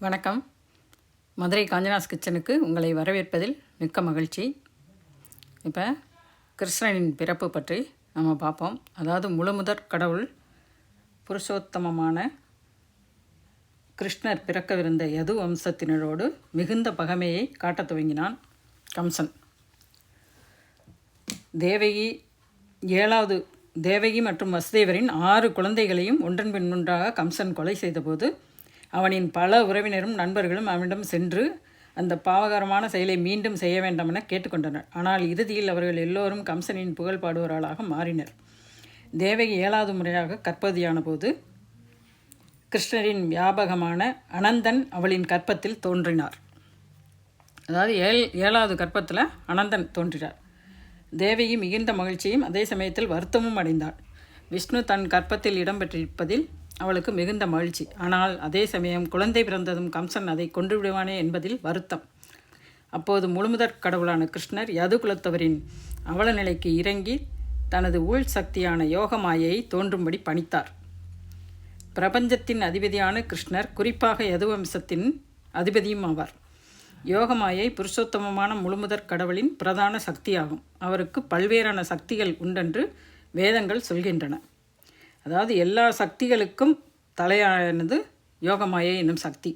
வணக்கம். மதுரை காஞ்சனாஸ் கிச்சனுக்கு உங்களை வரவேற்பதில் மிக்க மகிழ்ச்சி. இப்போ கிருஷ்ணனின் பிறப்பு பற்றி நம்ம பார்ப்போம். அதாவது முழுமுதற் கடவுள் புருஷோத்தமமான கிருஷ்ணர் பிறக்கவிருந்த யது வம்சத்தினரோடு மிகுந்த பகைமையை காட்டத் துவங்கினான் கம்சன். தேவகி ஏழாவது தேவகி மற்றும் வசுதேவரின் ஆறு குழந்தைகளையும் ஒன்றன் பின் ஒன்றாக கம்சன் கொலை செய்தபோது அவனின் பல உறவினரும் நண்பர்களும் அவனிடம் சென்று அந்த பாவகரமான செயலை மீண்டும் செய்ய வேண்டாம் என கேட்டுக்கொண்டனர். ஆனால் இறுதியில் அவர்கள் எல்லோரும் கம்சனின் புகழ் பாடுவராளாக மாறினர். தேவகி ஏழாவது முறையாக கற்பதியான போது கிருஷ்ணரின் வியாபகமான அனந்தன் அவளின் கற்பத்தில் தோன்றினார். அதாவது ஏழ் ஏழாவது கற்பத்தில் அனந்தன் தோன்றினார். தேவகி மிகுந்த மகிழ்ச்சியும் அதே சமயத்தில் வருத்தமும் அடைந்தாள். விஷ்ணு தன் கற்பத்தில் இடம்பெற்றிருப்பதில் அவளுக்கு மிகுந்த மகிழ்ச்சி. ஆனால் அதே சமயம் குழந்தை பிறந்ததும் கம்சன் அதை கொன்று விடுவானே என்பதில் வருத்தம். அப்போது முழுமுதற் கடவுளான கிருஷ்ணர் யது குலத்தவரின் அவல நிலைக்கு இறங்கி தனது உள் சக்தியான யோகமாயை தோன்றும்படி பணித்தார். பிரபஞ்சத்தின் அதிபதியான கிருஷ்ணர் குறிப்பாக யதுவம்சத்தின் அதிபதியும் ஆவார். யோகமாயை புருஷோத்தமமான முழுமுதற் கடவுளின் பிரதான சக்தியாகும். அவருக்கு பல்வேறான சக்திகள் உண்டென்று வேதங்கள் சொல்கின்றன. அதாவது எல்லா சக்திகளுக்கும் தலையானது யோகமாயை என்னும் சக்தி.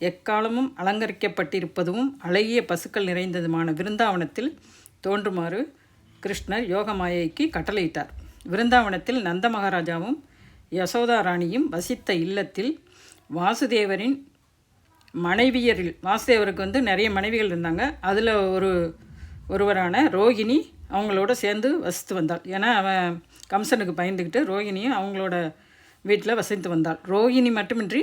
எக்காலமும் அலங்கரிக்கப்பட்டிருப்பதும் அழகிய பசுக்கள் நிறைந்ததுமான விருந்தாவனத்தில் தோன்றுமாறு கிருஷ்ணர் யோகமாயைக்கு கட்டளையிட்டார். விருந்தாவனத்தில் நந்த மகாராஜாவும் யசோதா ராணியும் வசித்த இல்லத்தில் வாசுதேவரின் மனைவியரில் வாசுதேவருக்கு வந்து நிறைய மனைவிகள் இருந்தாங்க. அதில் ஒரு ஒருவரான ரோகிணி அவங்களோட சேர்ந்து வசித்து வந்தாள். ஏன்னா அவன் கம்சனுக்கு பயந்துக்கிட்டு ரோகிணியும் அவங்களோட வீட்டில் வசித்து வந்தாள். ரோகிணி மட்டுமின்றி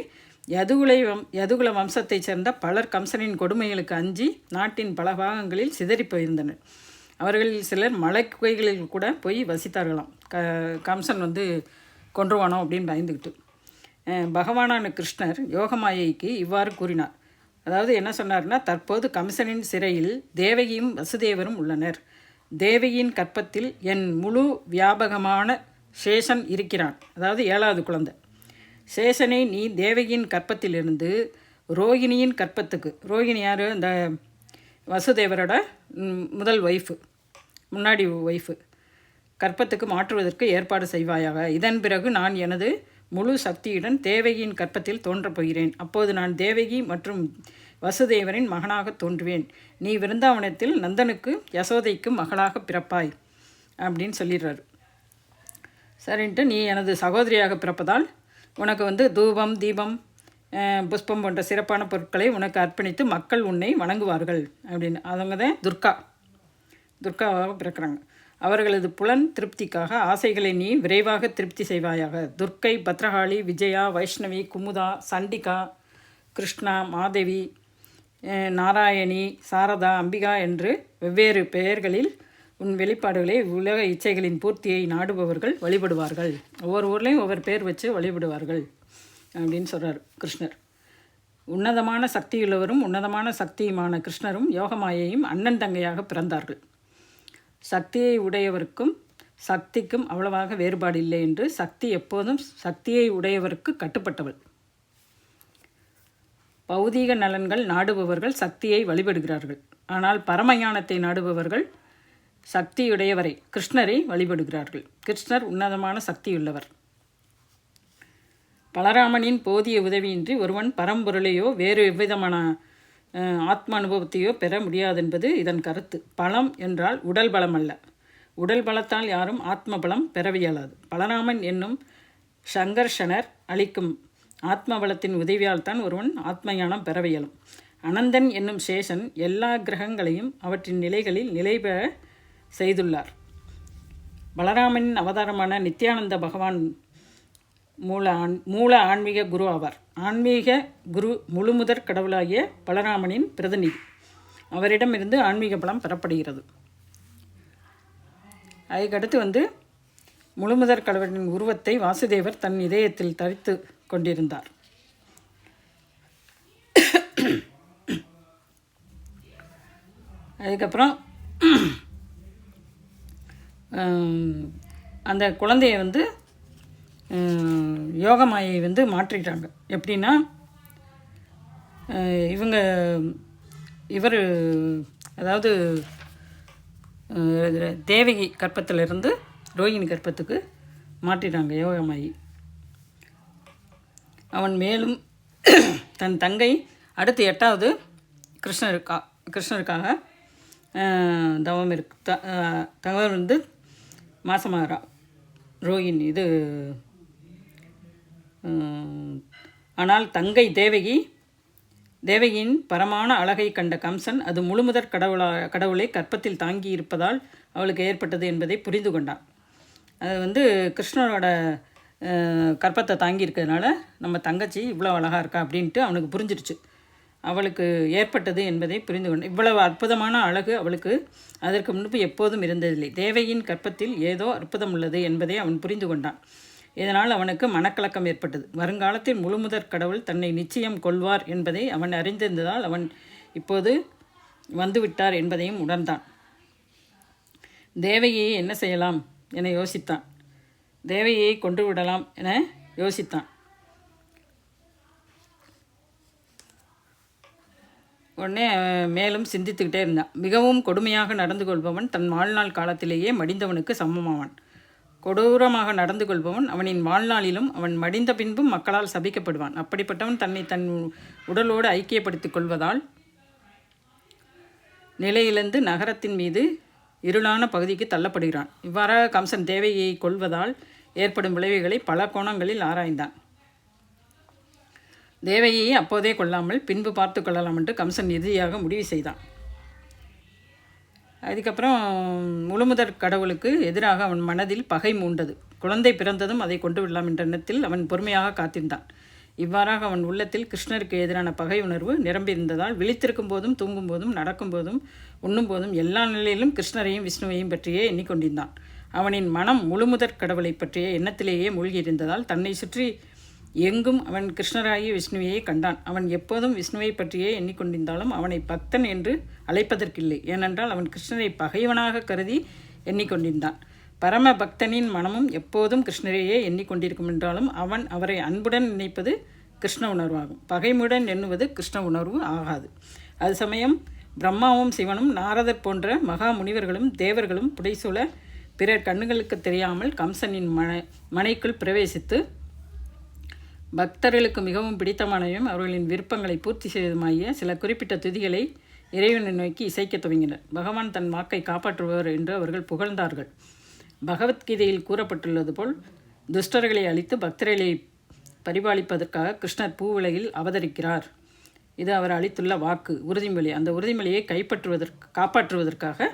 யதுகுலை வம் யதுகுல வம்சத்தைச் சேர்ந்த பலர் கம்சனின் கொடுமைகளுக்கு அஞ்சி நாட்டின் பல பாகங்களில் சிதறி போயிருந்தனர். அவர்களில் சிலர் மலை குகைகளில் கூட போய் வசித்தார்களாம். க கம்சன் வந்து கொன்றுவானோ அப்படின்னு பயந்துக்கிட்டு பகவானான கிருஷ்ணர் யோகமாயைக்கு இவ்வாறு கூறினார். அதாவது என்ன சொன்னார்னா தற்போது கம்சனின் சிறையில் தேவகியும் வசுதேவரும் உள்ளனர். தேவகியின் கற்பத்தில் என் முழு வியாபகமான சேஷன் இருக்கிறான். அதாவது ஏழாவது குழந்தை. சேஷனை நீ தேவகியின் கற்பத்திலிருந்து ரோகிணியின் கற்பத்துக்கு ரோகிணி யார்? இந்த வசுதேவரோட முதல் ஒய்ஃபு முன்னாடி ஒய்ஃபு கற்பத்துக்கு மாற்றுவதற்கு ஏற்பாடு செய்வாயாக. இதன் பிறகு நான் எனது முழு சக்தியுடன் தேவகியின் கற்பத்தில் தோன்றப் போகிறேன். அப்போது நான் தேவகி மற்றும் வசுதேவரின் மகனாக தோன்றுவேன். நீ விருந்தாவனத்தில் நந்தனுக்கு யசோதைக்கு மகளாக பிறப்பாய் அப்படின்னு சொல்லிடுறாரு. சரின்ட்டு நீ எனது சகோதரியாக பிறப்பதால் உனக்கு வந்து தூபம் தீபம் புஷ்பம் போன்ற சிறப்பான பொருட்களை உனக்கு அர்ப்பணித்து மக்கள் உன்னை வணங்குவார்கள் அப்படின்னு. அவங்க தான் துர்கா. துர்காவாக பிறக்கிறாங்க. அவர்களது புலன் திருப்திக்காக ஆசைகளை நீ விரைவாக திருப்தி செய்வாயாக. துர்க்கை பத்ரகாளி விஜயா வைஷ்ணவி குமுதா சண்டிகா கிருஷ்ணா மாதேவி நாராயணி சாரதா அம்பிகா என்று வெவ்வேறு பெயர்களில் உன் வெளிப்பாடுகளை உலக இச்சைகளின் பூர்த்தியை நாடுபவர்கள் வழிபடுவார்கள். ஒவ்வொரு ஊர்லேயும் ஒவ்வொரு பேர் வச்சு வழிபடுவார்கள் அப்படின்னு சொல்கிறார் கிருஷ்ணர். உன்னதமான சக்தியுள்ளவரும் உன்னதமான சக்தியுமான கிருஷ்ணரும் யோகமாயையும் அண்ணன் தங்கையாக பிறந்தார்கள். சக்தியை உடையவருக்கும் சக்திக்கும் அவ்வளவாக வேறுபாடு இல்லை என்று சக்தி எப்போதும் சக்தியை உடையவருக்கு கட்டுப்பட்டவள். பௌதீக நலன்கள் நாடுபவர்கள் சக்தியை வழிபடுகிறார்கள். ஆனால் பரமஞானத்தை நாடுபவர்கள் சக்தியுடையவரை கிருஷ்ணரை வழிபடுகிறார்கள். கிருஷ்ணர் உன்னதமான சக்தியுள்ளவர். பலராமனின் போதிய உதவியின்றி ஒருவன் பரம்பொருளையோ வேறு எவ்விதமான ஆத்ம அனுபவத்தையோ பெற முடியாதென்பது இதன் கருத்து. பலம் என்றால் உடல் பலம் அல்ல. உடல் பலத்தால் யாரும் ஆத்ம பலம் பெறவியலாது பலராமன் என்னும் சங்கர்ஷனர் அளிக்கும் ஆத்ம பலத்தின் உதவியால் தான் ஒருவன் ஆத்ம ஞானம் பெற இயலும். அனந்தன் என்னும் சேஷன் எல்லா கிரகங்களையும் அவற்றின் நிலைகளில் நிலை பெற செய்துள்ளார். பலராமனின் அவதாரமான நித்யானந்த பகவான் மூல ஆண் மூல ஆன்மீக குரு ஆவார். ஆன்மீக குரு முழுமுதற் கடவுளாகிய பலராமனின் பிரதிநிதி. அவரிடமிருந்து ஆன்மீக பலம் பெறப்படுகிறது. அதுக்கடுத்து வந்து முழுமுதற் கடவுளின் உருவத்தை வாசுதேவர் தன் இதயத்தில் தரித்து கொண்டிருந்தார். அதுக்கப்புறம் அந்த குழந்தைய வந்து யோகமாயை வந்து மாற்றிட்டாங்க. எப்படின்னா இவங்க இவர் அதாவது தேவகி கற்பத்திலிருந்து ரோகிணி கற்பத்துக்கு மாற்றிட்டாங்க யோகமாயி. அவன் மேலும் தன் தங்கை அடுத்து எட்டாவது கிருஷ்ணருக்கா கிருஷ்ணருக்காக தவம் இருக்கு த தவம் வந்து மாசமாகறா. ரோகிணி இது ஆனால் தங்கை தேவகி தேவகியின் பரமான அழகை கண்ட கம்சன் அது முழுமுதற் கடவுளா கடவுளை கற்பத்தில் தாங்கி இருப்பதால் அவளுக்கு ஏற்பட்டது என்பதை புரிந்து கொண்டான். அது வந்து கிருஷ்ணனோட கற்பத்தை தாங்கி இருக்கிறதுனால நம்ம தங்கச்சி இவ்வளோ அழகாக இருக்கா அப்படின்ட்டு அவனுக்கு புரிஞ்சிருச்சு. அவளுக்கு ஏற்பட்டது என்பதை புரிந்து கொண்டான் இவ்வளவு அற்புதமான அழகு அவளுக்கு அதற்கு முன்பு எப்போதும் இருந்ததில்லை. தேவையின் கற்பத்தில் ஏதோ அற்புதம் உள்ளது என்பதை அவன் புரிந்து கொண்டான். இதனால் அவனுக்கு மனக்கலக்கம் ஏற்பட்டது. வருங்காலத்தில் முழுமுதற் கடவுள் தன்னை நிச்சயம் கொள்வார் என்பதை அவன் அறிந்திருந்ததால் அவன் இப்போது வந்துவிட்டார் என்பதையும் உணர்ந்தான். தேவையை என்ன செய்யலாம் என யோசித்தான். தேவையை கொண்டு விடலாம் என யோசித்தான். உடனே மேலும் சிந்தித்துக்கிட்டே இருந்தான். மிகவும் கொடுமையாக நடந்து கொள்பவன் தன் வாழ்நாள் காலத்திலேயே மடிந்தவனுக்கு சமமாவான். கொடூரமாக நடந்து கொள்பவன் அவனின் வாழ்நாளிலும் அவன் மடிந்த பின்பும் மக்களால் சபிக்கப்படுவான். அப்படிப்பட்டவன் தன்னை தன் உடலோடு ஐக்கியப்படுத்திக் கொள்வதால் நிலையிழந்து நகரத்தின் மீது இருளான பகுதிக்கு தள்ளப்படுகிறான். இவ்வாறாக கம்சன் தேவையை கொள்வதால் ஏற்படும் விளைவுகளை பல கோணங்களில் ஆராய்ந்தான். தேவையை அப்போதே கொள்ளாமல் பின்பு பார்த்து கொள்ளலாம் என்று கம்சன் இறுதியாக முடிவு செய்தான். அதுக்கப்புறம் முழுமுதற் கடவுளுக்கு எதிராக அவன் மனதில் பகை மூண்டது. குழந்தை பிறந்ததும் அதை கொண்டு விடலாம் என்ற எண்ணத்தில் அவன் பொறுமையாக காத்திருந்தான். இவ்வாறாக அவன் உள்ளத்தில் கிருஷ்ணருக்கு எதிரான பகை உணர்வு நிரம்பியிருந்ததால் விழித்திருக்கும் போதும் தூங்கும் போதும் நடக்கும் போதும் உண்ணும் போதும் எல்லா நிலையிலும் கிருஷ்ணரையும் விஷ்ணுவையும் பற்றியே எண்ணிக்கொண்டிருந்தான். அவனின் மனம் முழுமுதற் கடவுளை பற்றிய எண்ணத்திலேயே மூழ்கியிருந்ததால் தன்னை சுற்றி எங்கும் அவன் கிருஷ்ணராகிய விஷ்ணுவையே கண்டான். அவன் எப்போதும் விஷ்ணுவை பற்றியே எண்ணிக்கொண்டிருந்தாலும் அவனை பக்தன் என்று அழைப்பதற்கில்லை. ஏனென்றால் அவன் கிருஷ்ணரை பகைவனாக கருதி எண்ணிக்கொண்டிருந்தான். பரம பக்தனின் மனமும் எப்போதும் கிருஷ்ணரையே எண்ணிக்கொண்டிருக்கும் என்றாலும் அவன் அவரை அன்புடன் நினைப்பது கிருஷ்ண உணர்வாகும். பகைமுடன் எண்ணுவது கிருஷ்ண உணர்வு ஆகாது. அது சமயம் பிரம்மாவும் சிவனும் நாரதர் போன்ற மகா முனிவர்களும் தேவர்களும் புடைசூழ பிறர் கண்ணுகளுக்கு தெரியாமல் கம்சனின் மன மனைக்குள் பிரவேசித்து பக்தர்களுக்கு மிகவும் பிடித்தமானவையும் அவர்களின் விருப்பங்களை பூர்த்தி செய்வதுமாகிய சில குறிப்பிட்ட துதிகளை இறைவனை நோக்கி இசைக்கத் துவங்கினர். பகவான் தன் வாக்கை காப்பாற்றுபவர் என்று அவர்கள் புகழ்ந்தார்கள். பகவத்கீதையில் கூறப்பட்டுள்ளது போல் துஷ்டர்களை அழித்து பக்தர்களை பரிபாலிப்பதற்காக கிருஷ்ணர் பூவுலகில் அவதரிக்கிறார். இது அவர் அளித்துள்ள வாக்கு உறுதிமொழி. அந்த உறுதிமொழியை கைப்பற்றுவதற்கு காப்பாற்றுவதற்காக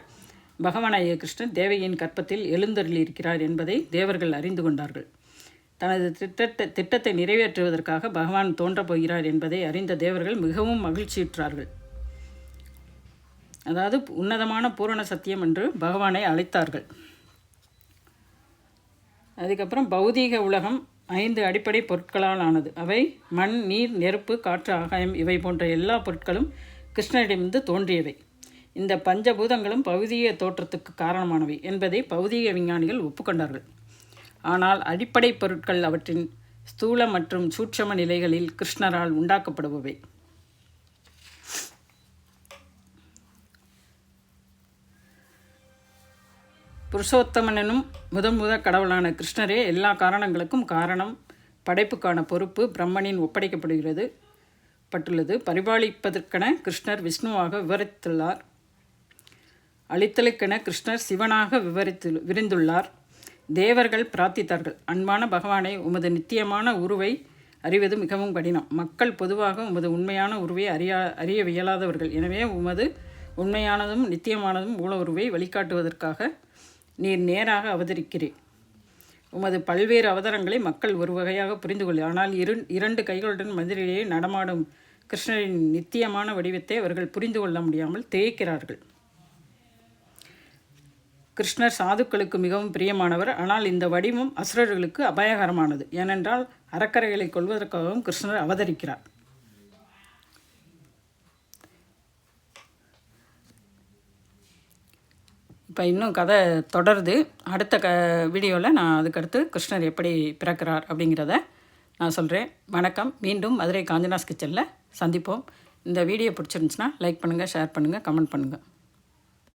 பகவானாகிய கிருஷ்ணன் தேவையின் கற்பத்தில் எழுந்தருளியிருக்கிறார் என்பதை தேவர்கள் அறிந்து கொண்டார்கள். தனது திட்டத்தை திட்டத்தை நிறைவேற்றுவதற்காக பகவான் தோன்றப் போகிறார் என்பதை அறிந்த தேவர்கள் மிகவும் மகிழ்ச்சியுற்றார்கள். அதாவது உன்னதமான பூரண சத்தியம் என்று பகவானை அழைத்தார்கள். அதுக்கப்புறம் பௌதீக உலகம் ஐந்து அடிப்படை பொருட்களால் ஆனது. அவை மண் நீர் நெருப்பு காற்று ஆகாயம் இவை போன்ற எல்லா பொருட்களும் கிருஷ்ணரிடமிருந்து தோன்றியவை. இந்த பஞ்சபூதங்களும் பௌதீக தோற்றத்துக்கு காரணமானவை என்பதை பௌதீக விஞ்ஞானிகள் ஒப்புக்கொண்டார்கள். ஆனால் அடிப்படை பொருட்கள் அவற்றின் ஸ்தூல மற்றும் சூட்சம நிலைகளில் கிருஷ்ணரால் உண்டாக்கப்படுபவை. புருஷோத்தமனும் முதன் முத கடவுளான கிருஷ்ணரே எல்லா காரணங்களுக்கும் காரணம் படைப்புக்கான பொறுப்பு பிரம்மனின் ஒப்படைக்கப்படுகிறது. பட்டுள்ளது பரிபாலிப்பதற்கென கிருஷ்ணர் விஷ்ணுவாக விவரித்துள்ளார். அழித்தலுக்கென கிருஷ்ணர் சிவனாக விவரித்து விரிந்துள்ளார். தேவர்கள் பிரார்த்தித்தார்கள். அன்பான பகவானை உமது நித்தியமான உருவை அறிவது மிகவும் கடினம். மக்கள் பொதுவாக உமது உண்மையான உருவை அறியா அறிய இயலாதவர்கள். எனவே உமது உண்மையானதும் நித்தியமானதும் மூல உருவை வழிகாட்டுவதற்காக நீர் நேராக அவதரிக்கிறேன் உமது பல்வேறு அவதாரங்களை மக்கள் ஒரு வகையாக புரிந்து கொள்ள ஆனால் இரு இரண்டு கைகளுடன் மந்திரிலேயே நடமாடும் கிருஷ்ணரின் நித்தியமான வடிவத்தை அவர்கள் புரிந்து கொள்ள முடியாமல் தேய்க்கிறார்கள் கிருஷ்ணர் சாதுக்களுக்கு மிகவும் பிரியமானவர். ஆனால் இந்த வடிவம் அசுரர்களுக்கு அபாயகரமானது. ஏனென்றால் அறக்கரைகளை கொள்வதற்காகவும் கிருஷ்ணர் அவதரிக்கிறார். இப்போ இன்னும் கதை தொடருது. அடுத்த க வீடியோவில் நான் அதுக்கடுத்து கிருஷ்ணர் எப்படி பிறக்கிறார் அப்படிங்கிறத நான் சொல்கிறேன் வணக்கம். மீண்டும் மதுரை காஞ்சனாஸ் கிச்சனில் சந்திப்போம். இந்த வீடியோ பிடிச்சிருந்துச்சுன்னா லைக் பண்ணுங்கள் ஷேர் பண்ணுங்கள் கமெண்ட் பண்ணுங்கள்